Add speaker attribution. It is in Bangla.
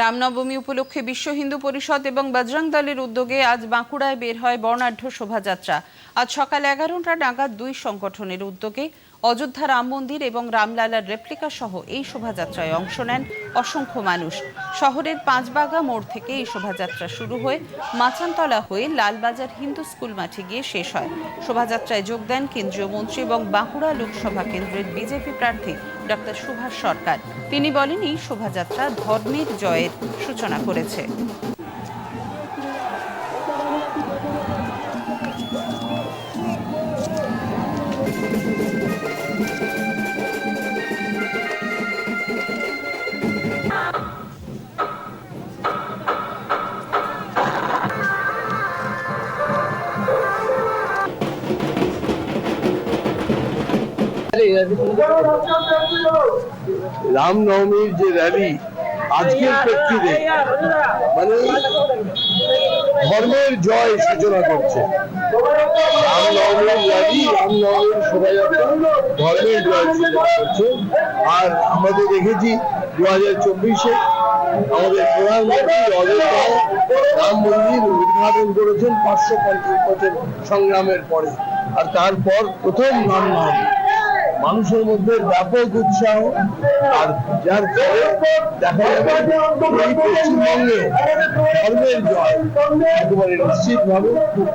Speaker 1: রামনবমী উপলক্ষে বিশ্ব হিন্দু পরিষদ এবং বজরং দলের উদ্যোগে আজ বাঁকুড়ায় বের হয় বর্ণাঢ্য শোভাযাত্রা। আজ সকাল এগারোটা নাগাদ দুই সংগঠনের উদ্যোগে অযোধ্যা রাম মন্দির এবং রামলালার রেপ্লিকা সহ এই শোভাযাত্রায় অংশ নেন অসংখ্য মানুষ। শহরের পাঁচবাগা মোড় থেকে এই শোভাযাত্রা শুরু হয়ে মাচানতলা হয়ে লালবাজার হিন্দু স্কুল মাঠে গিয়ে শেষ হয়। শোভাযাত্রায় যোগ দেন কেন্দ্রীয় মন্ত্রী এবং বাঁকুড়া লোকসভা কেন্দ্রের বিজেপি প্রার্থী ডক্টর সুভাষ সরকার। তিনি বলেন এই শোভাযাত্রা ধর্মের জয়ের সূচনা করেছে।
Speaker 2: রামনবমীর যে র্যালি আজকের প্রেক্ষিতে মানে ধর্মের জয় সূচনা করছে। রামনবমীর র্যালি, রামনবমীর শোভাযাত্রা, ধর্মের জয় সূচনা করছে। আর আমরা তো দেখেছি দু হাজার চব্বিশে আমাদের প্রধানমন্ত্রী অযোধ্যায় রাম মন্দির উদ্ঘাটন করেছেন পাঁচশো পঞ্চাশ বছর সংগ্রামের পরে। আর তারপর প্রথম রামনবমী। মানুষের মধ্যে ব্যাপক উৎসাহ আর যার ফলে দেখা যাবে এই পশ্চিমবঙ্গে ধর্মের জয় একেবারে নিশ্চিতভাবে খুব।